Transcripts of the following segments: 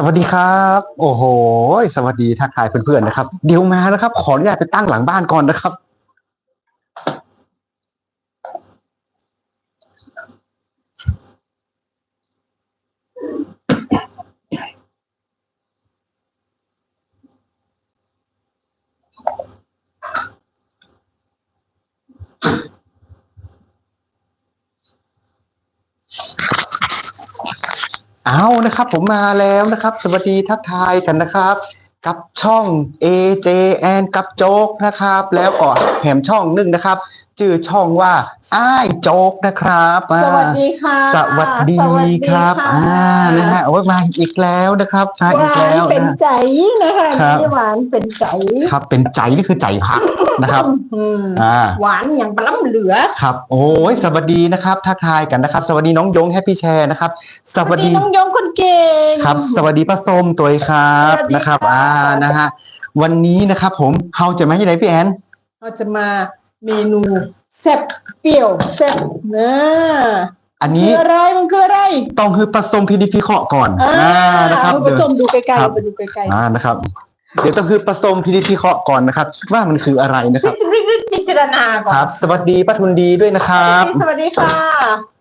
สวัสดีครับ โอ้โห สวัสดีทักทายเพื่อนๆนะครับ เดี๋ยวมานะครับ ขออนุญาตไปตั้งหลังบ้านก่อนนะครับ เอานะครับ ผมมาแล้วนะครับ สวัสดีทักทายกันนะครับ กับช่อง AJN กับโจ๊กนะครับ แล้วก็แหมช่องหนึ่งนะครับ ชื่อช่องว่า อ้ายโจ๊กนะครับอ่าสวัสดีค่ะ สวัสดีครับสวัสอ่าดีนะฮะโอ้ยมาอีกแล้วนะครับมาหอีกวานแล้วเป็นนะ ใจนะคะครับ นี่หวานเป็นใจครับ เป็นใจนี่คือใจพักนะครับ อืมอ่า หวานอย่างปลาล้ำเหลือ ครับ โอ้ยสวัสดีนะครับทักทายกันนะครับ สวัสดีน้องยงแฮปปี้แชร์นะครับ สวัสดี น้องยงคนเก่ง ครับ สวัสดีป้าส้มตัวเองครับสวัสดีนะครับ ค่ะ อ่า นะฮะ วันนี้นะครับผม เฮาจะมาที่ไหนพี่แอน เราจะมา เมนูแซ่บเปรี้ยวแซ่บเนะอันคืนี้ออะไรมันคืออะไรต้องคือป้าส้มพีดีพีเคาะก่อนอ่าอ่านะครับคุณผู้ชมดูไกลครับๆไปดูไกลอ่านะครับ เดี๋ยวต้องคือป้าส้มพีดีพีเคาะก่อนนะครับ ว่ามันคืออะไรนะๆคพิรับจา รณาพิจารณาก่อนครับ สวัสดีป้าทุนดีด้วยนะครับสวัสดีค่ะ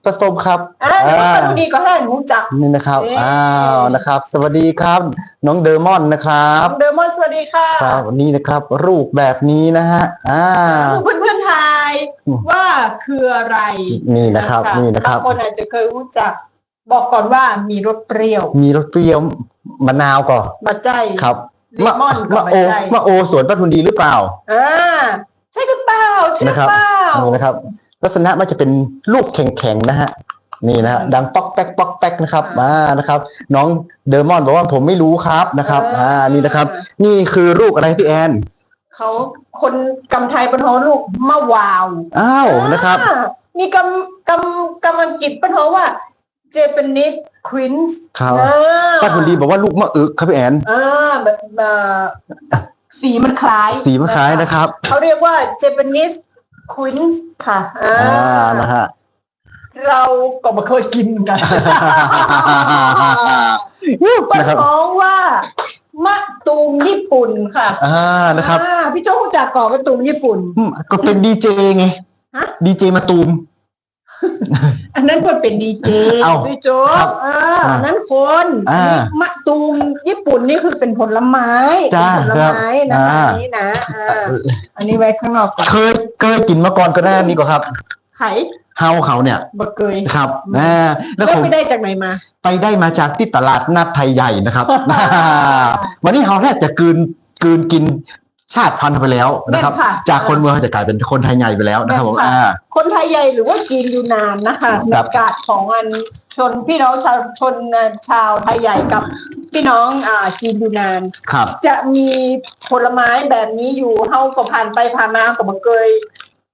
ป้าส้มครับอ่าเดี๋ยวมาดูดีก็ให้หนูจักนี่นะครับเอ๊ะอ้าวนะครับ สวัสดีครับ น้องเดอร์มอนนะครับเดอร์มอนสวัสดีค่ะครับนี่นะครับ รูปแบบนี้นะฮะอ่าเพื่อนเพื่อนๆทายอืมว่าคืออะไรนี่นะครับนี่นะครับบางคนอาจจะเคยรู้จัก บอกก่อนว่ามีรสเปรี้ยว มีรสเปรี้ยวมะนาวก่อนมาใจครับเลมอนกับมะมาโอใจมะโอสวนป้าทุนดีหรือเปล่าอ่า ใช่หรือเปล่าใช่หรือนะครับเปล่านี่นะครับ ลักษณะมันจะเป็นลูกแข็งๆนะฮะนี่นะฮะดังป๊อกแป๊กป๊อกแป๊กนะครับอ่านะครับ น้องเดอร์มอนบอกว่าผมไม่รู้ครับนะครับอ่านี่นะครับ นี่คือรูปอะไรพี่แอนเขาคนกำไทยเป็นหอลูกมะวาวอ้าวนะครับอ่ามีกำกำกำอังกฤษเป็นหอว่า Japanese Queens ครับอ่ป้าทุนดีบอกว่าลูกมะอึกครับพี่แอนอ่าแบบเอ่อ สีมันคล้ายสีมันคล้ายนะครับ เขาเรียกว่า Japanese Queens ค่ะอ่าอ่านะฮะ เราก็ไม่เคยกินเหมือนกันเปิดนะครับ ท้องว่ามะตูมญี่ปุ่นค่ะอ่านะครับอ่าพี่โจ้รู้จักก่อนมะตูมญี่ปุ่น อืมก็เป็นดีเจไงฮะ ดีเจมาตูม อันนั้นคนเป็นดีเจเอ้าพี่โจ้ครับอ่าอ่าอันนั้นคนอ่าอันนี้มะตูมญี่ปุ่นนี่คือเป็นผลไม้จ้าเป็นผลไม้นะครัคะบอันนี้นะอ่าอันนี้ไว้ข้างนอกก่อนเคยเคยกินมาก่อนก็ได้นี่ก็ครับ ไข่เฮาเขาเนี่ยบะเกยครับอ่าแล้แล้ววผม ไปได้จากไหนมา ไปได้มาจากที่ตลาดนัดไทยใหญ่นะครับ วันนี้เขาแทบจะกลืนกลืนกิน ชาติพันธุ์ไปแล้วนะครับ แม่นค่ะ จากคนเมืองจะกลายเป็นคนไทยใหญ่ไปแล้วนะครับผมแม่นค่ะอ่า คนไทยใหญ่หรือว่าจีนยูนานนะคะในครับ กาดของอันชนพี่น้องชาวชนชาวไทยใหญ่กับพี่น้องอ่าจีนยูนาน ครับ จะมีผลไม้แบบนี้อยู่เฮาก็ผ่านไปผ่านมาก็บ่เคย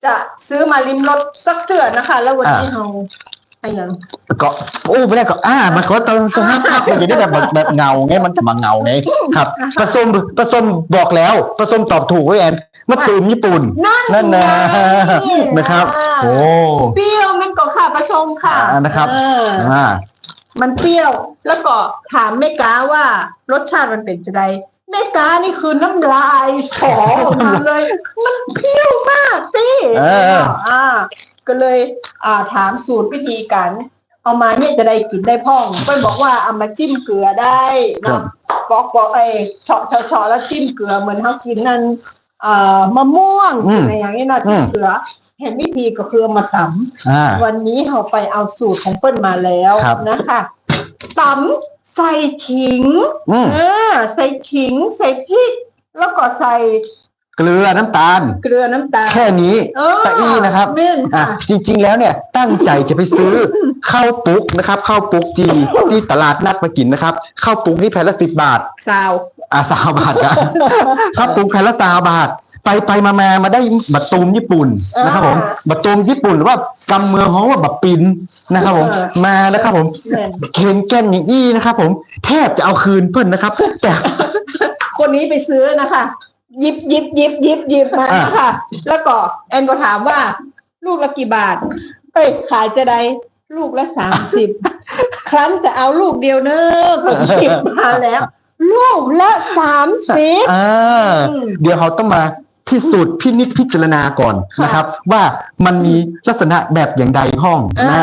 จะซื้อมาลิ้มรสสักเถื่อนะคะ แล้ววันนี้อ่า เฮา อะไรอย่างก็โอ้ไม่ได้ก็อ่ามันก็ต้องต้องห้ามภาพมันจะได้แบบแบบแบบเงาไงมันจะมาเงาไงครับผสมผสมบอกแล้วผสมตอบถูกไว้แอนมะตูมญี่ปุ่นนั่นนั่นนะไงนะครับอ่าโอ้เปรี้ยวมันก็ค่ะผสมค่ะอ่านะครับเอออ่ามันเปรี้ยวแล้วก็ถามแม่กาว่ารสชาติมันเป็นจะไดแม่กานี่คือน้ำลายสอออกมาเลย มันเปรี้ยวมากสิเอออ่า ก็เลยอ่าถามสูตรวิธีการเอามาเนี่ยจะได้กินได้พ่องเพื่อนบอกว่าเอามาจิ้มเกลือได้ครัเนาะบบอกบอกไอ้เฉาะเฉาะเฉาะแล้วจิ้มเกลือเหมือนเขากินนั่นอ่ามะม่วงอืมอะไรอย่างนี้เนาะอืจิ้มมเกลือ เห็นวิธีก็คือเอามาตำอ่าวันนี้เราไปเอาสูตรของเปิ้ลมาแล้วครับนะคะตำใส่ขิงอืมอ่าใส่ขิง ใส่พริก แล้วก็ใส่ เกลือน้ำตาล เกลือน้ำตาล แค่นี้เออตะอี้นะครับเม่นอะค่ะจริง ๆ แล้วเนี่ยตั้งใจจะไปซื้อ ข้าวปุ๊กนะครับข้าวปุ๊กจีที่ตลาดนัดมากินนะครับข้าวปุ๊กนี่แผ่นละสิบบาท ซาว อ่าสาวบาทนะข้าวปุ๊กแผ่นละสาวบาท ไปไปมามามาได้บัตตูมญี่ปุ่นนะครับผมบัตตูมญี่ปุ่นหรือว่ากำเมืองของว่าบัตปินนะครับผมมาแล้วครับผมแม่นเคนแก่นอย่างอี้นะครับผม แทบจะเอาคืนเพื่อนนะครับ แต่คนนี้ไปซื้อนะคะ ยิบยิบยิบยิบยิบมาอ่านะคะแล้วก็แอนก็ถามว่า ลูกละกี่บาท เอ้ยขายจะได้ลูกละสามสิบครั้นจะเอาลูกเดียวเนอะก็หยิบมาแล้ว ลูกละสามสิบ อ่าอืมเดี๋ยวเขาต้องมาพิสูจน์พินิจพิจารณาก่อนค่ะนะครับ ว่ามันมีลักษณะแบบอย่างใดห้องอ่า นะ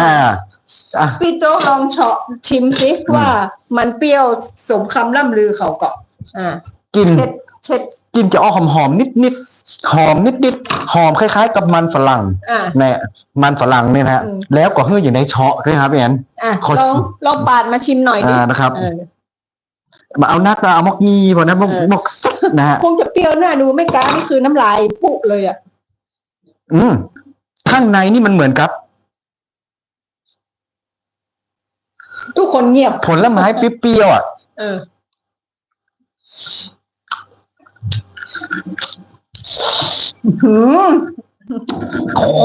อะ พี่โจ๊กลองเฉาะชิมสิว่ามันเปรี้ยวสมคำล่ำลือเขาก็อ่า กินเช็ดเช็ด กินจะออกหอมหอมนิดนิดๆหอมนิดนิดๆหอมคล้าย ๆ กับมันฝรั่งอ่าเนี่ยมันฝรั่งเนี่ยนะฮะอืม แล้วก็เฮืออยู่ในเชาะนะครับพี่แอน อะขอ ลองลองปาดมาชิมหน่อยดิอ่านะครับ เออ มาเอานักนะเอามอกงีพอนะมอกเออ มอกซักนะฮะคงจะเปรี้ยวหน้าดูไม่กล้านี่คือน้ำลายปุเลยอะอืมข้างในนี่มันเหมือนกับ ทุกคนเงียบ ผลไม้เปรี้ยวๆอะ เออหืม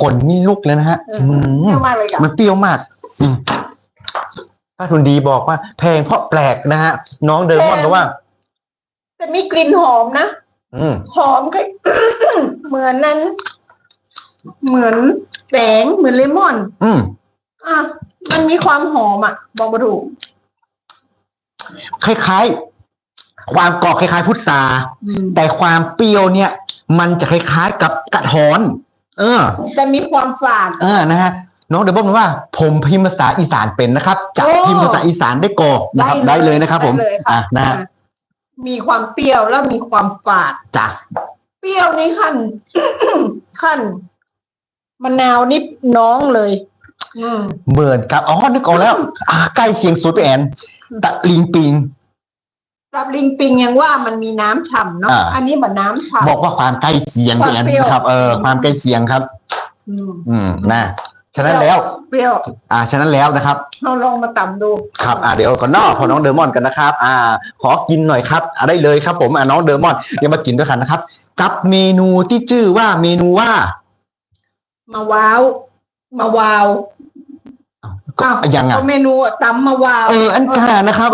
ขนนี่ลุกเลยนะฮะเอออืมเปรี้ยวมากเลยอะมันเปรี้ยวมากอืมป้าทุนดีบอกว่า แพงเพราะแปลกนะฮะ น้องเดิมอนบอกว่า แต่มีกลิ่นหอมนะ อืม หอมคล้ายเหมือนนั้น เหมือนแสงเหมือนเลมอน อืม อะ มันมีความหอมอะ บอกมาถูก คล้ายๆ ความกรอบคล้ายๆพุทราอืมแต่ความเปรี้ยวเนี่ย มันจะคล้ายๆกับกระท้อน เออ แต่มีความฝาดเออนะฮะน้องเดบบอกว่า ผมพิมพ์ภาษาอีสานเป็นนะครับจะโอ้พิมพ์ภาษาอีสานได้กรอบนะครับ ได้เลยนะครับ ผมได้เลยอะค่ะนะฮะมีความเปรี้ยวแล้วมีความฝาดจ้ะเปรี้ยวนี่ขั้นขั้นมะนาวนิดน้องเลยอืมเหมือนกับอ๋อนึกออกแล้ว อะใกล้เคียงสุดไปแอนตะลิงปิง กับลิงปิงยังว่ามันมีน้ำฉ่ำเนาะอ่า อันนี้เหมือนน้ำฉ่บอกว่าความใกล้เคียงความไปแอนเปรี้ยวครับ เออ ความใกล้เคียงครับำอืมอืมนะฉะนั้นแล้ว เปรี้ยวอ่าฉะนั้นแล้วนะครับ เราลองมาต่ำดูครับอ่าเดี๋ยวก่อนเนอกพอน้องเดอร์มอนกันนะครับ อ่า ขอกินหน่อยครับอ่าได้เลยครับ ผมอ่าน้องเดอร์มอนเดี๋ยวมากินด้วยกันนะครับ กับเมนูที่ชื่อว่าเมนูว่า มาว้าว มาวาว ก็อ้าวยังอะก็เมนูอะตำมาวาวเอออันกานะครับ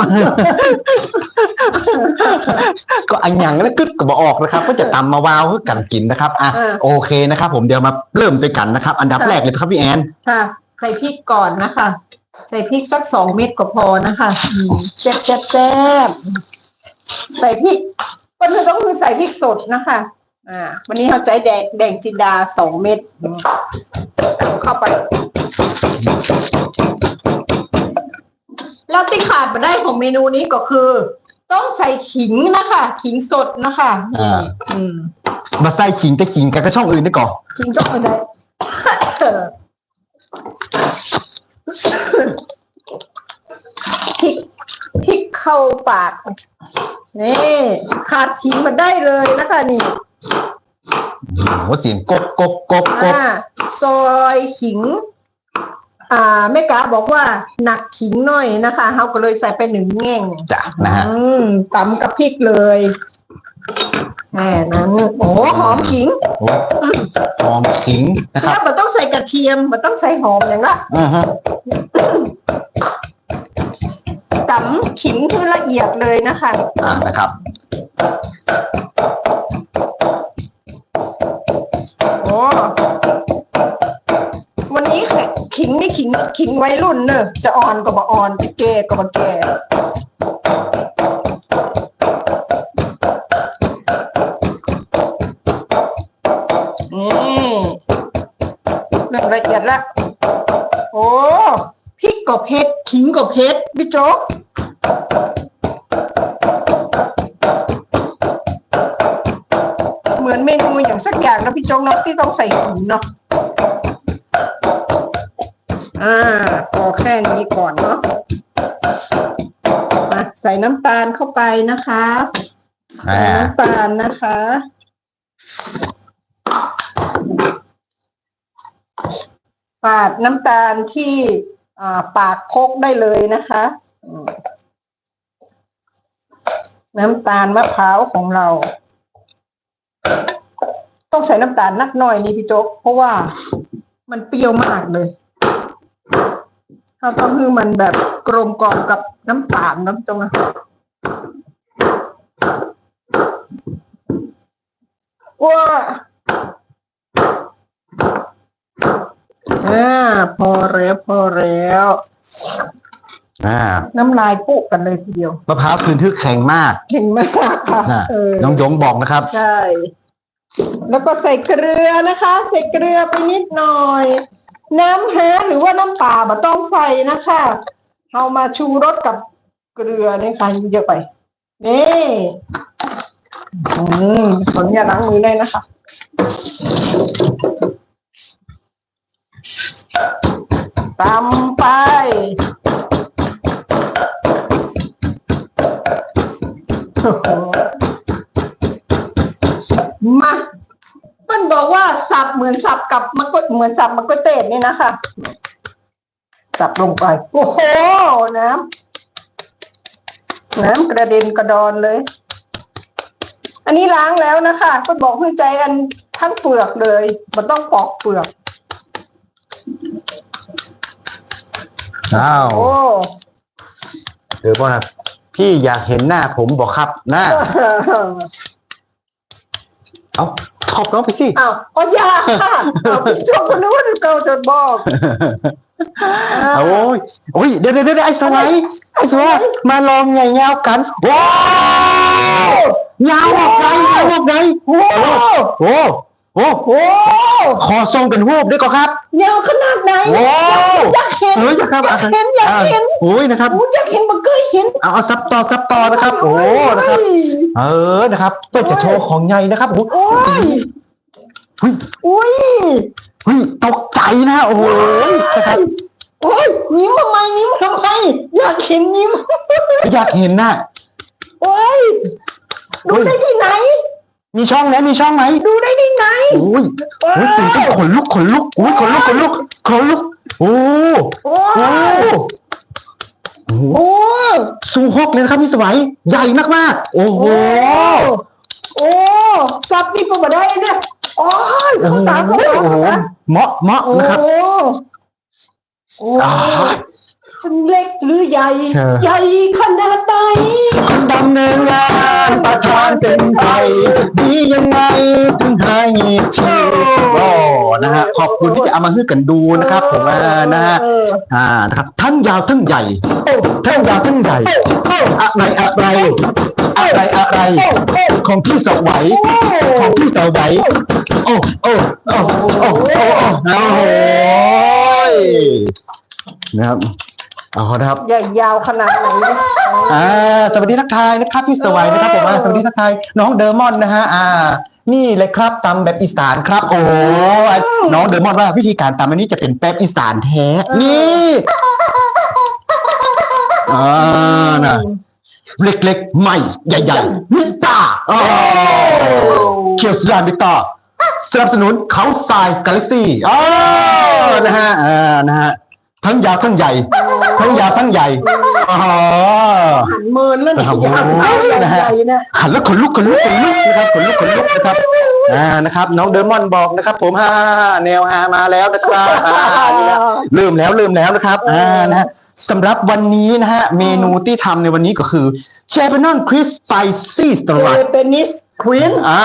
ก็อันยังแล้วกึดก็บออกนะครับ ก็จะตำมาวาวเพื่อกันกินนะครับอะเออโอเคนะครับ ผมเดี๋ยวมาเริ่มด้วยกันนะครับ อันดับแรกเลยครับพี่แอนค่ะใส่พริกก่อนนะคะ ใส่พริกสักสองเม็ดก็พอนะคะอืมแซ่บแซ่บแซ่บใส่พริกวันนี้ต้องคือใส่พริกสดนะคะ อ่า วันนี้เราใจแดงแดงจินดาสองเม็ดอืมเข้าไป แล้วที่ขาดมาได้ของเมนูนี้ก็คือ ต้องใส่ขิงนะคะ ขิงสดนะคะอ่า อืมมาใส่ขิงแต่ขิงกันก็ช่องอื่นได้ก่อนขิงต้องอะไรพริกพริกเข้าปาก นี่ ขาดขิงมาได้เลยนะคะนี่ โอ้โหเสียงกบกบกบกบอ่าซอยขิง อ่าแม่กาบอกว่าหนักขิงหน่อยนะคะเขาก็เลยใส่ไปหนึ่งแง่งจ้ะนะฮะอืมตำกับพริกเลยแค่นั้นโอ้หอมขิงโอ้หอมขิงนะครับแล้วมันต้องใส่กระเทียมมันต้องใส่หอมอย่างละอือฮะตำขิงคือละเอียดเลยนะคะ อ่านะครับ ขิงนี่ขิงขิงไวรุ่นเนอะจะอ่อนก็บ่อ่อนจะแก่ก็บ่แก่นี่เริ่มละเอียดละโอ้พริกก็เผ็ดขิงก็เผ็ดพี่โจ๊กเหมือนเมนูอย่างสักอย่างนะพี่โจ๊กเนาะที่ต้องใส่ขิงเนาะ ก่อนเนาะมาใส่น้ำตาลเข้าไปนะคะอ่าใส่น้ำตาลนะคะ ปาดน้ำตาลที่อ่าปากโคกได้เลยนะคะอืมน้ำตาลมะพร้าวของเรา ต้องใส่น้ำตาลนักหน่อยนี่พี่โจ๊กเพราะว่ามันเปรี้ยวมากเลย เราต้องให้มันแบบกลมกล่อมกับน้ำตาลน้ำตรงนะว้าอ่าพอแล้วพอแล้ว อ่าน้ำลายปุ๊กันเลยทีเดียวมะพร้าวคืนทึกแข็งมากเก่งมากค่ะอ่าเออน้องยงบอกนะครับ ใช่ แล้วก็ใส่เกลือนะคะ ใส่เกลือไปนิดหน่อย น้ำแห้หรือว่าน้ำปลาบ่ต้องใส่นะคะเอามาชูรสกับเกลือนี่ค่ะเยอะไป นี่อืมขออนุญาตล้างมือได้นะคะตำไป โอ้โหมามัน บอกว่าสับเหมือนสับกับมะกดเหมือนสับมะกดเตดนี่นะคะ สับลงไป โอ้โห น้ำน้ำกระเด็นกระดอนเลย อันนี้ล้างแล้วนะคะ ก็บอกให้ใจอันทั้งเปลือกเลยมันต้องปอกเปลือกอ้าวโอ้เดี๋ยวบอกนะพี่อยากเห็นหน้าผมบอกครับหน้า เอาขอบน้องไปสิ อ้าวก็ยากค่ะเอาพี่โจกก็นึกว่าเราจะบอกโอ้ยโอ้ยเดี๋ยวเดี๋ยวเดี๋ยวไอ้สวัยไอ้สวัยมาลองไงเงากันว้าวเงาออกไงเงาออกไงโอ้โห โอ้โหโอ้ขอทรงเป็นรูปด้วยก่อนครับยาวขนาดไหนโอ้อยากเห็นเฮ้ยอยากครับอยากเห็นอยากเห็นโอ้ยนะครับโอ้อยากเห็นมันเคยเห็นเอาเอาซับต่อซับต่อนะครับ โอ้นะครับ เออนะครับเพื่อจะโชว์ของใหญ่นะครับโอ้โหโอ้ยเฮ้ยอุ้ยเฮ้ยตกใจนะโอ้โหนะครับโอ้ยยิ้มทำไมยิ้มทำไมอยากเห็นยิ้มอยากเห็นน่ะโอ้ยดูได้ที่ไหน มีช่องไหมมีช่องไหมดูได้ที่ไหนโอ้ยโอ้โอ้ยตื่นเต้นขนลุกขนลุกโอ้ยขนลุกขนลุกขนลุกโอ้โอ้โอ้โอ้โหโอ้สูฮกเลยนะครับพี่สวัยใหญ่มากๆ โอ้โหโอ้ซับนี่ก็มาได้เนี่ยโอ้ยโอ้โหตาก็ตาโอ้โหตาเหมาะเหมาะโอ้นะครับโอ้ อ่าเป็นเล็กหรือใหญ่ เออ ใหญ่ขนาดไหนคนดำเนินงานประธานเป็นใครดียังไงถึงให้ชื่อโอ้นะฮะขอบคุณที่จะเอามาให้กันดูนะครับผมอ่านะฮะเอออ่านะครับทั้งยาวทั้งใหญ่โอ้ทั้งยาวทั้งใหญ่อะไรอะไรอะไรอะไร ของพี่สวัยของพี่สวัยโอ้โอ้โอ้โอ้โอ้โอ้โอ้โหนะครับ เอานะครับใหญ่ยาวขนาดไหนเนี่ยอ่าสวัสดีทักทายนะครับพี่สวัยนะครับผมอ่าสวัสดีทักทายน้องเดอร์มอนนะฮะอ่า นี่เลยครับตำแบบอีสานครับ โอ้โหน้องเดอร์มอนว่าวิธีการตำอันนี้จะเป็นแบบอีสานแท้นี่อ่านะเล็กๆใหม่ใหญ่ๆมิตาโอ้เคียวสยามมิตาสนับสนุนเขาทรายกาแล็กซี่อ๋อนะฮะอ่านะฮะทั้งยาวทั้งใหญ่ ทั้งยาวทั้งใหญ่อ๋อ หันเมินแล้วเนี่ยครับผมหันเอาใหญ่ๆนะ หันแล้วขนลุกขนลุกขนลุกนะครับขนลุกขนลุกนะครับอ่านะครับ น้องเดอร์มอนบอกนะครับ ผมฮ่าแนวฮามาแล้วนะครับอ่านี่นะเริ่มแล้วเริ่มแล้วนะครับอ่านะฮะสำหรับวันนี้นะฮะเมนูที่ทำในวันนี้ก็คือเชฟนอนคริสไปซี่สตเจรัทเปนิส ควีน อ่า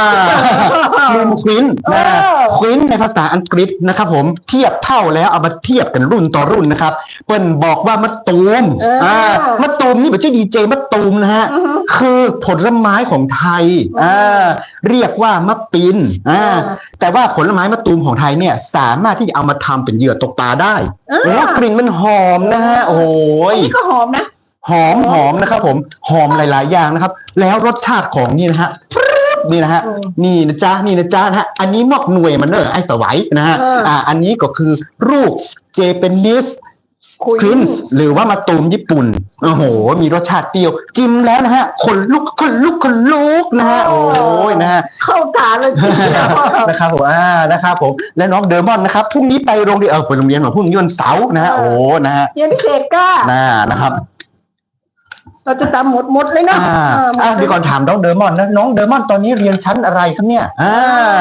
เมนูควินนะเออ ควินในภาษาอังกฤษนะครับผมเทียบเท่าแล้วเอามาเทียบกันรุ่นต่อรุ่นนะครับ เปิ้นบอกว่ามะตูมเอออ่มะตูมนี่ไม่ใช่ดีเจมะตูมนะฮะอือฮึคือผลไม้ของไทยอืมอ่าเรียกว่ามะปินอ่าอ่าแต่ว่าผลไม้มะตูมของไทยเนี่ยสามารถที่จะเอามาทำเป็นเหยื่อตกปลาได้อ่า โอ้กลิ่นมันหอมนะฮะโอ้ย นี่ก็หอมนะ หอมหอมนะครับผมหอมหลาย ๆ อย่างนะครับ แล้วรสชาติของนี่นะฮะปรึ๊ด นี่นะฮะอืมนี่นะจ๊ะนี่นะจ๊ะนะฮะอันนี้มอกหน่วยมันเนอะไอ้สวัยนะฮะเอออ่อ่าอันนี้ก็คือรูปเจเปนิสคุยครินส์หรือว่ามาตูมญี่ปุ่น โอ้โห มีรสชาติเปรี้ยว จิ้มแล้วนะฮะขนลุกขนลุกขนลุกนะฮะ โอ้ยนะฮะ เข้าตาเลยทีเดียวนะครับผมอ่านะครับผม และน้องเดอร์มอนนะครับ พรุ่งนี้ไปโรงเรียน เออไปโรงเรียนหน่อยพรุ่งนี้วันเสาร์นะฮะเออโอ้นะฮะเรียนพิเศษก้าน่านะครับ เราจะตามหมดหมดเลยนะอ่าเออหมอ่าดเดี๋ยวก่อนถามน้องเดอร์มอนนะน้องเดอร์มอนตอนนี้เรียนชั้นอะไรครับเนี่ยอ่า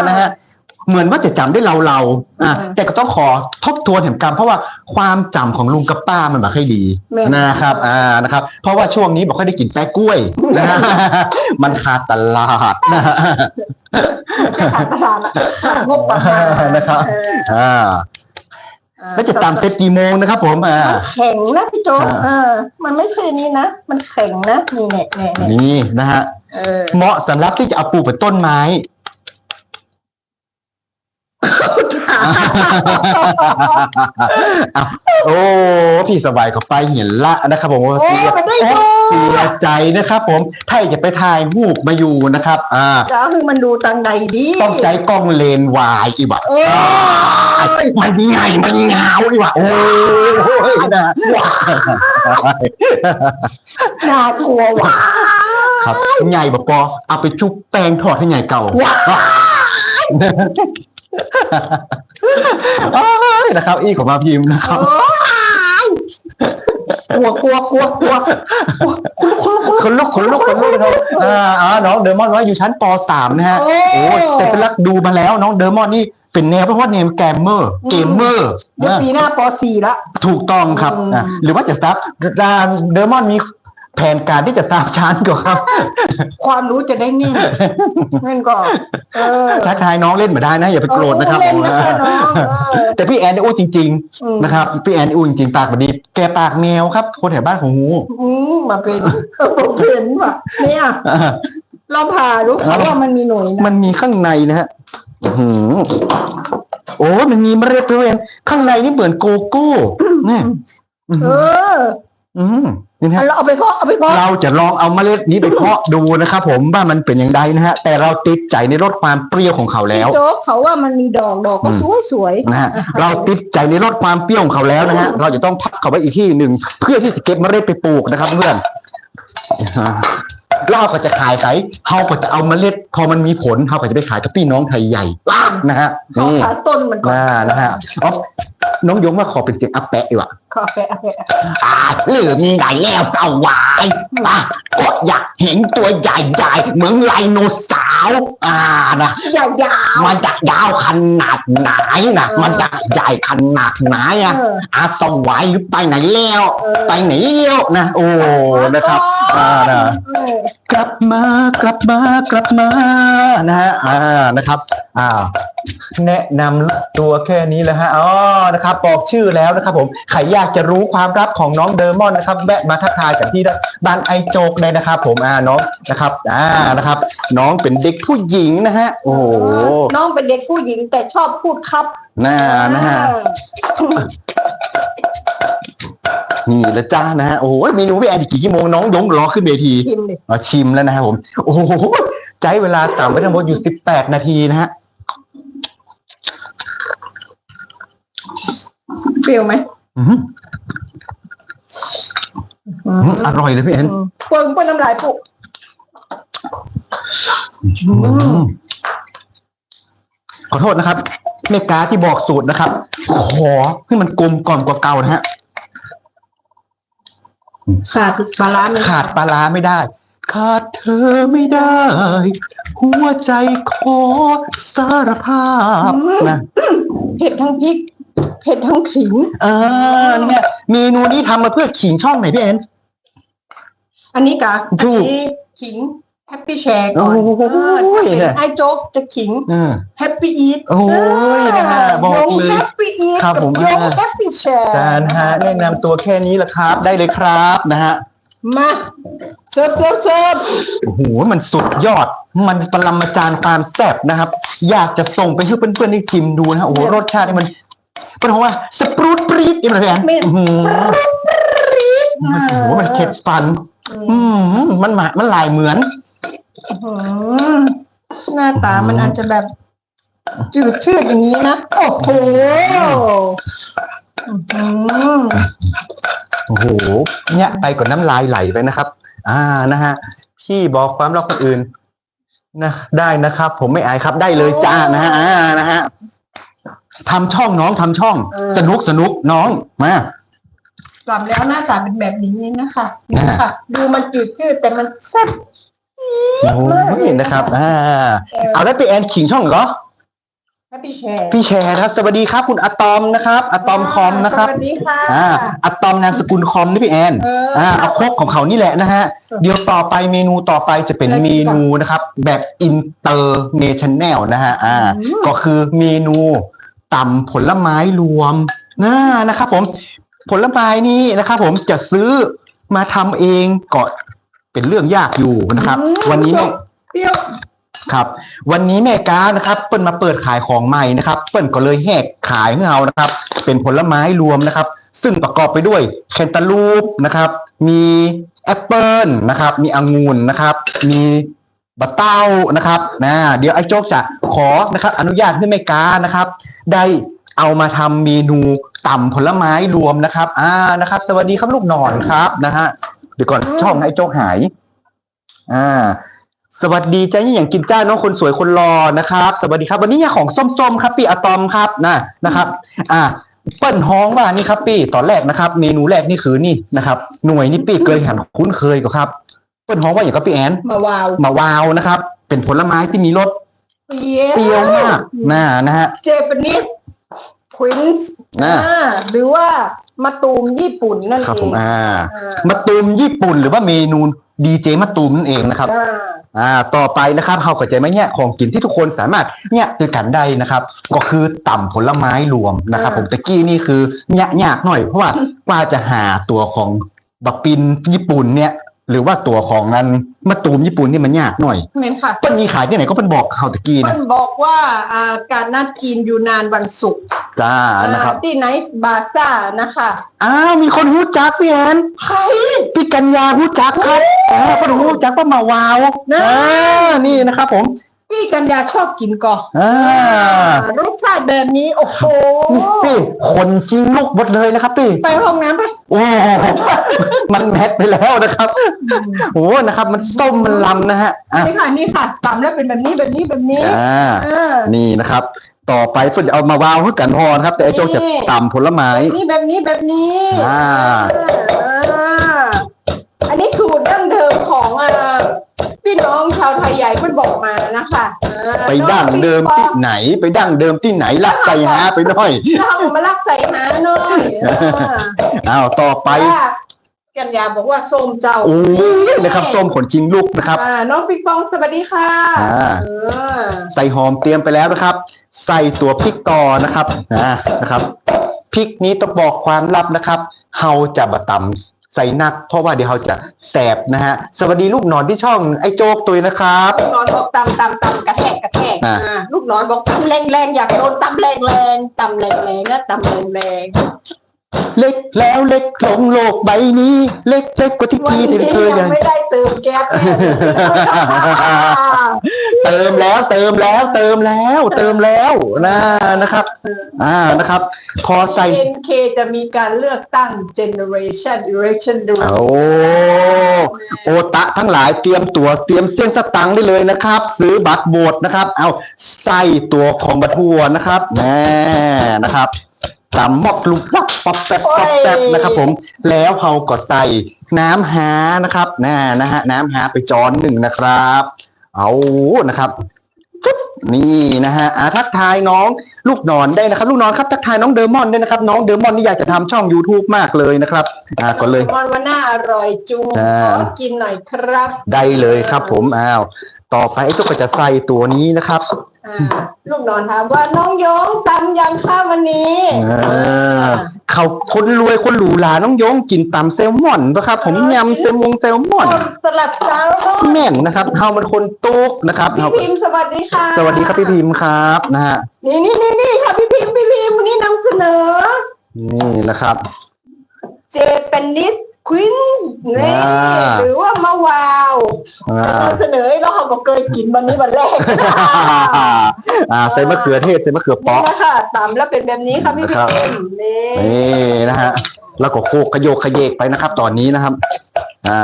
นะฮะเหมือนว่าจะจำได้เราเราๆอะอืมแต่ก็ต้องขอทบทวนแห่งกรรมเพราะว่าความจำของลุงกับป้ามันไม่ค่อยดีแม่น นะครับอ่านะครับ เพราะว่าช่วงนี้บอกค่อยได้กินแป้กล้วยนะมันขาดตลาดนะขาดตลาดละขาดงบประมาณนะครับ เออ อ่าอ่า แล้วจะตามเซตกี่โมงนะครับ ผมอ่ามันแข็งนะพี่โจ๊กอ่าเออ มันไม่ใช่นี้นะ มันแข็งนะนี่เนี่ยเนี่ยเนี่ยนี่นะฮะเออเหมาะสำหรับที่จะเอาปลูกเป็นต้นไม้ อะโอ้พี่สบายก็ไปเห็นละนะครับผมว่าโอ้เสียมันได้โอ้ดู เสียใจนะครับ ผมถ้าจะไปถ่ายรูปมาอยู่นะครับ อ่าจะคือมันดูตังใดดีต้องใจกล้องเลนส์วายอีกบะโอ้ยมันไงมันเงาอีกบะโอ้ยนะว้ายน่ากลัวว่ะครับใหญ่บะปอเอาไปชุบแป้งทอดให้ใหญ่เก่าว้าอ้ายนะครับ อีกของมาพิมพ์นะครับ กลัวกลัวกลัวกลัวกลัวคุณคุณคุณคนลุกคนลุกคนลุกนะครับอ่าอ่าน้องเดอร์มอนว่าอยู่ชั้นป .3 นะฮะโอ้โอ้ยแต่เป็นรักดูมาแล้วน้องเดอร์มอนนี่เป็นแนวเพราะว่าเนมแกมเมอร์เกมเมอร์เดี๋ยวปีหน้าป .4 ละ ถูกต้องครับอืมอะหรือว่าจะซับดานเดอร์มอนมี แผนการที่จะซับชั้นก่อนครับ ความรู้จะได้แน่นแน่นก่อนเออทักทายน้องเล่นมาได้นะ อย่าไปโกรธนะครับเล่นนะคะน้องเออแต่พี่แอนได้อู้จริงอืมๆนะครับพี่แอนอู้จริงๆปากบดีแกปากแมวครับ คนแถวบ้านของงูอืมมาเป็นผมเห็นว่ะเนี่ยอ่าเราผ่ารู้เขาว่ามันมีหน่วยนะมันมีข้างในนะฮะอื้อหือโอ้มันมีเมล็ดด้วยข้างในนี่เหมือนโกโก้เนี่ยอื้อเอหืออ อืม นี่นะฮะเราเอาไปเพาะเอาไปเพาะเราจะลองเอาเมล็ดนี้ไปเพาะดูนะครับ ผมว่ามันเป็นอย่างไรนะฮะแต่เราติดใจในรสความเปรี้ยวของเขาแล้วโจ๊กเขาว่ามันมีดอกดอกก็อืมสวยสวยนะฮะเราติดใจในรสความเปรี้ยวของเขาแล้วนะฮะเราจะต้องพักเขาไว้อีกที่หนึ่งเพื่อที่จะเก็บเมล็ดไปปลูกนะครับ เพื่อนอ่าเราก็จะขายไก่เขาก็จะเอาเมล็ด พอมันมีผลเขาก็จะไปขายกับพี่น้องไทยใหญ่นะฮะเขานี่ขาต้นมันก่อนน่านะฮะอ๋อ น้องยงว่าขอเป็นเสียงอัปแปะดีกว่าขอแปะแปะอ่าหรือมีไงแล้วสวายอะก็อยากเห็นตัวใหญ่ๆเหมือนไลโนเสาร์อ่านะอย่ายาวมันจะยาวขนาดไหนนะเออมันจะใหญ่ขนาดไหนอะเอออาสวายหรือไปไหนแล้วเออไปไหนแล้วนะโอ้นะครับอ่านะเออกลับมากลับมากลับมานะฮะอ่านะครับอ่าแนะนำตัวแค่นี้แหละฮะอ๋อนะครับ บอกชื่อแล้วนะครับผมใครอยากจะรู้ความลับของน้องเดอร์มอนนะครับแวะมาทักทายกันที่บ้านไอโจกเลยนะครับ ผมอ่าน้องนะครับอ่านะครับ น้องเป็นเด็กผู้หญิงนะฮะโอ้โหน้องเป็นเด็กผู้หญิงแต่ชอบพูดครับน่านะฮะเออนี่ละจ้านะฮะโอ้ยเมนูพี่แอนอีกกี่ชั่วโมงน้องยงรอขึ้นเวทีชิมดิมาชิมแล้วนะครับผม โอ้โหใจเวลาต่ำไปทั้งหมดอยู่สิบแปดนาทีนะฮะ เปรี้ยวไหมอื้อหืออื้อหืออร่อยเลยพี่แอนอืมเปิงเปิ้ลน้ำลายปุกอืมขอโทษนะครับเมกาที่บอกสูตรนะครับ ขอให้มันกลมกล่อมกว่าเก่านะฮะ ขาดปลาร้าไหมขาดปลาร้าไม่ได้ ขาดเธอไม่ได้ หัวใจขอสารภาพนะ เผ็ดทั้งพริก เผ็ดทั้งขิง เออเนี่ยเมนูนี้ทำมาเพื่อขิงช่องไหนพี่แอนอันนี้กะถูกอันนี้ขิงแฮปปี้แชร์ก่อนโอ้โหเออถ้าเป็นไอโจ๊กจะขิงเออแฮปปี้อีทโอ้ยนะฮะบอกเลยแฮปปี้อีทครับผมยงแฮปปี้แชร์การฮะแนะนำตัวแค่นี้แหละครับ ได้เลยครับนะฮะ มาเสิร์ฟเสิร์ฟเสิร์ฟโอ้โห มันสุดยอด มันปรมาจารย์ความแซ่บนะครับ อยากจะส่งไปให้เพื่อนๆได้ชิมดูนะฮะโอ้โหรสชาตินี่มัน เป็นของว่าสปรูตปรี๊ดอีกแล้วแอนอื้อหือมันโอ้โหมันเข็ดฟัน อืมมันหมามันลายเหมือนอืมหน้าตามันอาจจะแบบ จืดชืดอย่างนี้นะ โอ้โหอื้อหือโอ้โหเนี่ยไปก่อนน้ำลายไหลไปนะครับ อ่านะฮะพี่บอกความรักคนอื่นนะได้นะครับ ผมไม่อายครับได้เลยจ้านะฮะอ่านะฮะ ทำช่องน้องทำช่องสนุกสนุกน้องมา กลับแล้วหน้าตาเป็นแบบนี้นะคะอ่านี่ค่ะ ดูมันจืดชืดแต่มันแซ่บโอ้ยนะครับอ่าเอาได้ไปแอนขิงช่องเหรอไปแฮปปี้แชร์พี่แชร์นะครับ สวัสดีครับ คุณอะตอมนะครับอะตอมคอมนะครับ สวัสดีค่ะอ่าอะตอมนามสกุลคอมนี่พี่แอน เอออ่าเอาครกของเขานี่แหละนะฮะ เดี๋ยวต่อไปเมนูต่อไปจะเป็นอะไรเมดีกว่านูนะครับ แบบอินเตอร์เนชั่นแนลนะฮะ อ่า อืม ก็คือเมนู ตำผลไม้รวมนะนะครับผมผลไม้นี้นะครับผมจะซื้อมาทำเองก็เป็นเรื่องยากอยู่นะครับอืมวันนี้แม่เปรี้ยวครับ วันนี้แม่ก้าวนะครับเปิ้ลมาเปิดขายของใหม่นะครับ เปิ้ลก็เลยแหกขายให้เรานะครับ เป็นผลไม้รวมนะครับ ซึ่งประกอบไปด้วยแคนตาลูปนะครับ มีแอปเปิลนะครับ มีองุ่นนะครับ มี บะเต้านะครับนะเดี๋ยวไอ้โจ๊กจะขอนะครับ อนุญาตให้แม่ก้านะครับ ได้เอามาทำเมนูต่ำผลไม้รวมนะครับ อ่านะครับ สวัสดีครับลูกนอนครับนะฮะเดี๋ยวก่อนช่องไอ้โจ๊กหาย อ่า สวัสดีจ้านี่อย่างกินจ้าน้องคนสวยคนรอนะครับ สวัสดีครับ วันนี้เนี่ยของส้มๆครับพี่อะตอมครับนะนะครับ อ่าเปิ้ลฮ้องว่านี่ครับพี่ตอนแรกนะครับ เมนูแรกนี่คือนี่นะครับ หน่วยนี่พี่เคยหันคุ้นเคยกับครับ เปิ้ลฮ้องว่าอย่างกับพี่แอนมาวาวมาวาวนะครับ เป็นผลไม้ที่มีรสเปรี้ยวเปรี้ยวมากน่านะฮะเจแปนิสควินส์อ่าหรือว่ามาตูมญี่ปุ่นนั่นครับเอผมงอ่าอ่ามาตูมญี่ปุ่นหรือว่าเมนูดีเจมาตูมนั่นเองนะครับอ่าอ่าต่อไปนะครับเฮาก็จะไม่เนี่ยของกินที่ทุกคนสามารถเนี่ยด้วยกันได้นะครับ ก็คือต่ำผลไม้รวมนะครับ ผมตะกี้นี่คือเนี่ยยากหน่อยเพราะว่ากว่าจะหาตัวของบักปินญี่ปุ่นเนี่ย หรือว่าตัวของนั้นมะตูมญี่ปุ่นนี่มันยากหน่อยเมนค่ะเปิ้ลมีขายที่ไหนก็เป็นบอกเฮาตะกี้เพิ่นะนบอกว่าอ่าการนัดกินอยู่นานวันศุกร์จ้านะครับอ่าที่ไนซ์บาซ่านะคะอ้าวมีคนรู้จักพี่แอนใครพี่กัญญารู้จักครับอ่าคนรู้จักว่ามาวาวนะอ่านี่นะครับผม พี่กัญญาชอบกินก่อนอ่ารสชาติแบบนี้ โอ้โหนี่พี่คนจริงลูกหมดเลยนะครับพี่ ไปห้องน้ำไปโอ้มันแมทไปแล้วนะครับ โอ้นะครับ มันส้มมันลำนะฮะอะนี่ค่ะนี่ค่ะตำแล้วเป็นแบบนี้แบบนี้แบบนี้อ่าอ่านี่นะครับ ต่อไปเพื่อจะเอามาวาวให้กันพอนะครับ แต่ไอ้โจกจะนี่ต่ำผลไม้แบบนี้แบบนี้แบบนี้อ่าอ่าอันนี้สูตรดั้งเดิมของอ่าพี่น้อง บอกมานะคะอ่าไปดั้งเดิมที่ไหน ไปดั้งเดิมที่ไหนลักใส่หาไปหน่อยน้องมาลักใส่หาหน่อยอ่าอ้าวต่อไปว่ากัญญาบอกว่าส้มเจ้าโอ้ยนะครับส้มขนจริงลูกนะครับอ่าน้องปิงปองสวัสดีค่ะอ่าเออใส่หอมเตรียมไปแล้วนะครับ ใส่ตัวพริกต่อนะครับนะนะครับพริกนี้ต้องบอกความลับนะครับเฮาจะบะตำ ใส่นัก เพราะว่าเดี๋ยวเฮาจะแสบนะฮะ สวัสดีลูกหนอนที่ช่องไอ้โจ๊กตุยนะครับ ลูกนอนบอกตำตำตำกระแทกกระแทกอ่า อ่าลูกนอนบอกตำแรงแรงๆอยากโดนตำแรงแรงๆตำแรงแรงๆนะตำแรงแรง เล็กแล้วเล็กลงโลกใบนี้ เล็กเล็กกว่าที่ๆวันกี้นี้ที่เคยยัยังงไม่ได้เติมแก๊สเนี่ยเติมแล้วเติมแล้วเติมแล้ว เติมแล้วนะนะครับ อ่านะครับ พอใส่ เอ็นเคจะมีการเลือกตั้ง generation election ดูโอ้โอตะทั้งหลายเตรียมตัวเตรียมเส้นสตังค์ได้เลยนะครับ ซื้อบัตรโบสนะครับ เอาใส่ตัวของบัตรทัวร์นะครับแน่นะครับ ตำมอบลุกปับป๊อบแป๊บป๊อบแป๊บนะครับ ผม แล้วเราก็ใส่น้ำหานะครับน่านะฮะน้ำหาไปจอนหนึ่งนะครับ เอานะครับนี่นะฮะอาทักทายน้องลูกนอนได้นะครับ ลูกนอนครับทักทายน้องเดอร์มอนด้วยนะครับ น้องเดอร์มอนนี่อยากจะทำช่อง YouTube มากเลยนะครับอ่าก็เลยมันว่าน่าอร่อยจุงขอกินหน่อยครับ ได้เลยครับผมอ้าว ต่อไปไอ้เจ้าก็จะใส่ตัวนี้นะครับอ่าลูกนอนถามว่าน้องยงตำยังข้าวันนี้อ่าเขาคนรวยคนหรูหราน้องโยงกินตำแซลมอนนะครับ ผมยำแซลมงแซลมอนสลัดแซลมอนแม่นนะครับเฮามันคนตุ๊กนะครับพี่เฮาพิมพ์สวัสดีค่ะสวัสดีครับพี่พิมพ์ครับนะฮะนี่นี่นี่นี่ค่ะพี่พิมพ์พี่พิมพ์วันนี้นำเสนอ นี่นะครับ เจแปนิส ควินนี่อ่าหรือว่ามะวาวอ่านำเสนอแล้วเขาบอกเคยกินวันนี้วันแรกอ่าใส่มะเขือเทศใส่มะเขือนี่เปาะนะคะตำแล้วเป็นแบบนี้ค่ะพี่นะครับพิมพ์นี่นี่นะฮะแล้วก็โคกขยโยกขยเยกไปนะครับ ตอนนี้นะครับ อ่า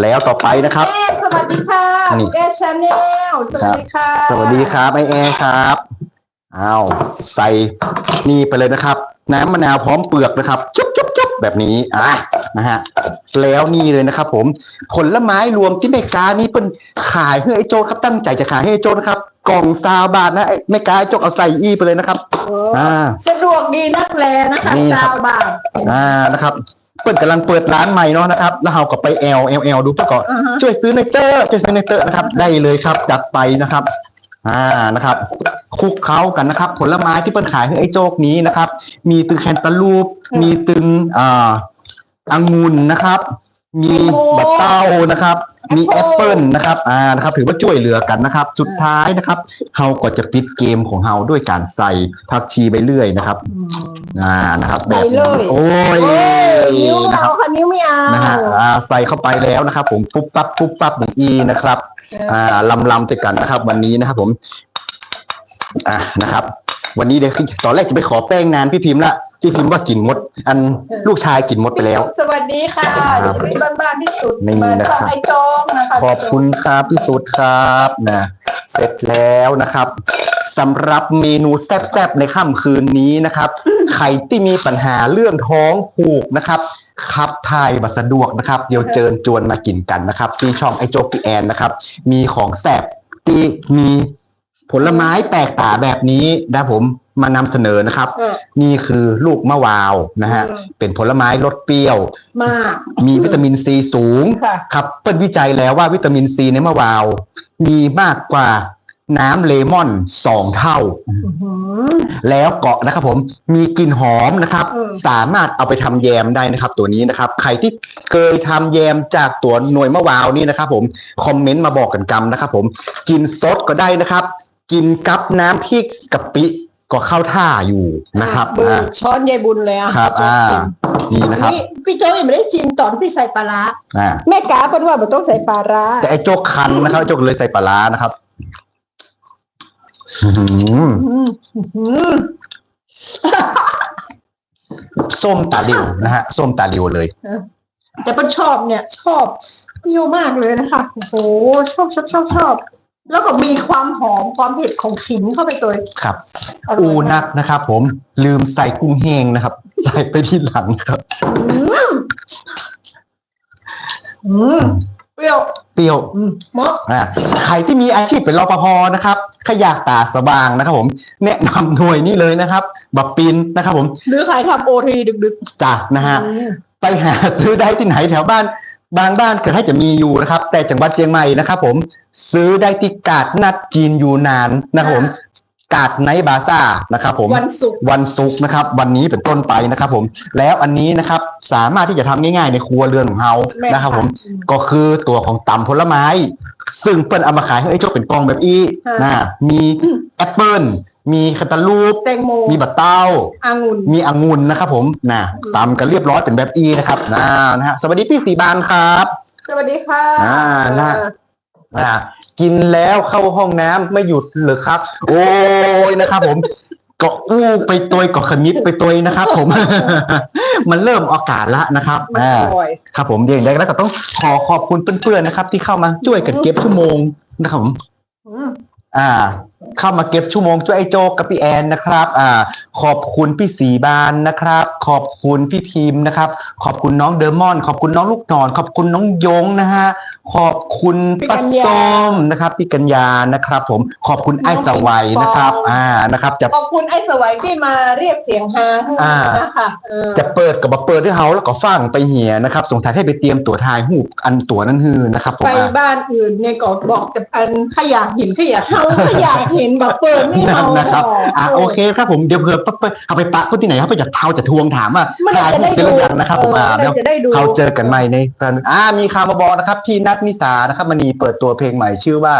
แล้วต่อไปนะครับแม่สวัสดีค่ะนี่แกชาแนลสวัสดีค่ะ สวัสดีครับไอแอร์ครับอ้าวใส่นี่ไปเลยนะครับ น้ำมะนาวพร้อมเปลือกนะครับจุ๊บจุ๊บจุ๊บ แบบนี้อะนะฮะแล้วนี่เลยนะครับ ผมผลไม้รวมที่เมกานี่เป็นขายให้ไอ้โจครับตั้งใจจะขายให้ไอ้โจนะครับ กล่องซาวบาทนะไอ้เมกาไอ้โจเอาใส่อีไปเลยนะครับอ่าสะดวกดีนักแลนะคะนี่ครับสาวบาทอ่านะครับ เปิดกำลังเปิดร้านใหม่เนาะนะครับแล้วเราก็ไปแอลแอลแอลดูประกอบอ่าฮะช่วยซื้อในเตอร์ช่วยซื้อในเตอร์นะครับ ได้เลยครับจัดไปนะครับ อ่านะครับคลุกเคล้ากันนะครับ ผลไม้ที่เปิ้นขายให้ไอ้โจกนี้นะครับ มีตึงแคนตาลูป มีตึงอ่าองุ่นนะครับ มีบัตเต้านะครับ มีแอปเปิลนะครับอ่านะครับ ถือว่าช่วยเหลือกันนะครับ สุดท้ายนะครับเฮาก็จะปิดเกมของเฮาด้วยการใส่ผักชีไปเรื่อยนะครับอืมอ่านะครับ แบบใส่เลยโอ้ยโอ้ยนิ้วไม่นะครัเอาบค่ะนิ้วไม่เอานะฮะอ่าใส่เข้าไปแล้วนะครับ ผมปุ๊บปั๊บปุ๊บปั๊บอย่างอีนะครับ อ่าลำลำด้วยกันนะครับ วันนี้นะครับ ผม อ่านะครับ วันนี้เดี๋ยวตอนแรกจะไปขอแป้งนานพี่พิมพ์ละพี่พิมพ์ว่ากินมด อันลูกชายกินมดไปแล้ว สวัสดีค่ะครับชีวิตบ้านๆที่สุดนี่นะครับบ้าช่องไอ้จองนะคะขอบคุณครับพี่สุดครับนะเสร็จแล้วนะครับสำหรับเมนูแซ่บๆในค่ำคืนนี้นะครับ ใครที่มีปัญหาเรื่องท้องผูกนะครับ ขับถ่ายบัสะดวกนะครับ เดี๋ยวเจิญจวนมากินกันนะครับ ที่ช่องไอโจ๊กพี่แอนนะครับ มีของแซ่บที่มีผลไม้แปลกตาแบบนี้นะผมมานำเสนอนะครับ เออ นี่คือลูกมะวาวนะฮะอืมเป็นผลไม้รสเปรี้ยว มากมีวิตามินซีสูง ค่ะ ครับเปิ้ลวิจัยแล้วว่าวิตามินซีในมะวาว มีมากกว่า น้ำเลมอนสองเท่า อื้อหือ แล้วเกาะนะครับผมมีกลิ่นหอมนะครับอืมสามารถเอาไปทำแยมได้นะครับ ตัวนี้นะครับ ใครที่เคยทำแยมจากตัวหน่วยมะวาวนี่นะครับ ผมคอมเมนต์มาบอกกันกำนะครับ ผมกินสดก็ได้นะครับ กินกับน้ำพริกกะปิก็เข้าท่าอยู่นะครับเบิอ่ากช้อนยายบุญเลยอะครับอ่านี่นะครับนี่พี่โจ้ยังไม่ได้ชิมตอนที่ใส่ปลาร้าอ่าแม่กาเป็นว่ามันต้องใส่ปลาร้าแต่ไอ้โจกคันนะครับไอ้โจกเลยใส่ปลาร้านะครับอื้อหือ อืมอื้อหือ ส้มตาหลิวนะฮะ ส้มตาหลิวเลย แต่ปนชอบเนี่ย ชอบเปรี้ยวมากเลยนะคะโอ้โหชอบชอบชอบชอบ แล้วก็มีความหอมความเผ็ดของขิงเข้าไปตัวครับ อร่อูอยนัมากกนะครับผม ลืมใส่กุ้งแห้งนะครับ ใส่ไปที่หลังครับ อืมอืมเปรี้ยว เปรี้ยวอืมเหมาะอ่าใครที่มีอาชีพเป็นรปภนะครับขยากตาสว่างนะครับ ผม แนะนำหน่วยนี้เลยนะครับ บับปินนะครับ ผมหรือใครทำโอทีดึกจ้ะนะๆฮะอืมไปหาซื้อได้ที่ไหนแถวบ้าน บางบ้านเกิดให้จะมีอยู่นะครับ แต่จังหวัดเชียงใหม่นะครับ ผมซื้อได้ที่กาดนัดจีนยูนานนะครับผม กาดไนท์บาซ่านะครับผมวันศุกร์วันศุกร์นะครับ วันนี้เป็นต้นไปนะครับ ผม แล้วอันนี้นะครับสามารถที่จะทำง่ายๆในครัวเรือนของเราแม่นะครับผมอืมก็คือตัวของตำผลไม้ ซึ่งเปิ้ลเอามาขายให้ไอ้โจกเป็นกล่องแบบอีค่ะนะมีแอปเปิลมีคัตตาลูปแตงโมมีบัตเต้าองุ่นมีองุ่นนะครับ ผมนะตำกันเรียบร้อยเป็นแบบอีนะครับนะนะฮะสวัสดีพี่สีบานครับ สวัสดีค่ะอ่าน่าอ่า กินแล้วเข้าห้องน้ำไม่หยุดเหรือครับ โอ้ยนะครับ ผมก็อู้ไปตัวก็ขมิดไปตัวนะครับ ผม มันเริ่มอากาศละนะครับมันอ่า อร่อย ครับผมเดี๋ยวแรกแล้วก็ต้องขอขอบคุณเพื่อนๆนะครับ ที่เข้ามาช่วยกันเก็บชั่วโมงนะครับผมอืม อ่าเข้ามาเก็บชั่วโมงช่วยไอ้โจกกับพี่แอนนะครับ อ่า ขอบคุณพี่สีบานนะครับ ขอบคุณพี่พิมพ์นะครับ ขอบคุณน้องเดอร์มอน ขอบคุณน้องลูกนอน ขอบคุณน้องยงนะฮะ ขอบคุณพี่ป้ากัญญาส้มนะครับพี่กัญญานะครับ ผม ขอบคุณไอ้สวัยนะครับ อ่า นะครับ จะ ขอบคุณไอ้สวัยที่มาเรียกเสียงฮาให้อ่านะคะเออจะเปิดกับมาเปิดด้วยเฮาแล้วก็ฟังไปเหียนะครับ ส่งท้ายให้ไปเตรียมตัวทายหูปอันตัวนั่นฮือนะครับผมไปอะบ้านอื่นเนี่ยก็บอกกับอันขยากเห็นขยากเฮาขยากเห็นแบบเปิดไม่นั่เฮานนะครับอะโอเคครับผมเดี๋ยวเผื่อปั๊บเอาไปปะคนที่ไหนครับไปจะเท้าจะทวงถามว่ามันทายจะหูได้เป็นดูเรื่องนะครับผมอ่าเออเดี๋ยวจะได้ดูเขาเจอกันใหม่ในตอนอ่ามีข่าวมาบอกนะครับที่นัทนิสานะครับมันมีเปิดตัวเพลงใหม่ชื่อว่า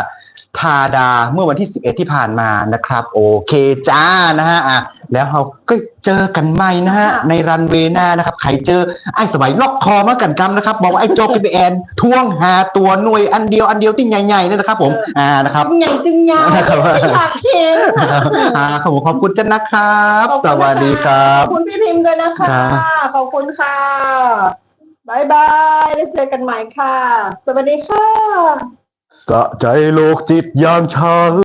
ทาดาเมื่อวันที่ 11 ที่ผ่านมานะครับ โอเคจ้านะฮะอะแล้วเราก็เจอกันใหม่นะฮะ ในรันเวย์หน้านะครับ ใครเจอไอ้สมัยล็อกคอมากันกำนะครับ บอกว่าไอ้โจ๊กกับไอ้แอนทวงหาตัวหน่วยอันเดียวอันเดียวที่ใหญ่ๆนี่นะครับผมอ่านะครับใหญ่จึงยาวนะครับอยากเห็นอ่าขอบคุณขอบคุณจันนะครับขอบสคุณนะคะวัสดีครับขอบคุณพี่พิมพ์ด้วยนะคะครับขอบคุณค่ะบายบายแล้วเจอกันใหม่ค่ะ สวัสดีค่ะ สะใจโลกจิตยามเช้า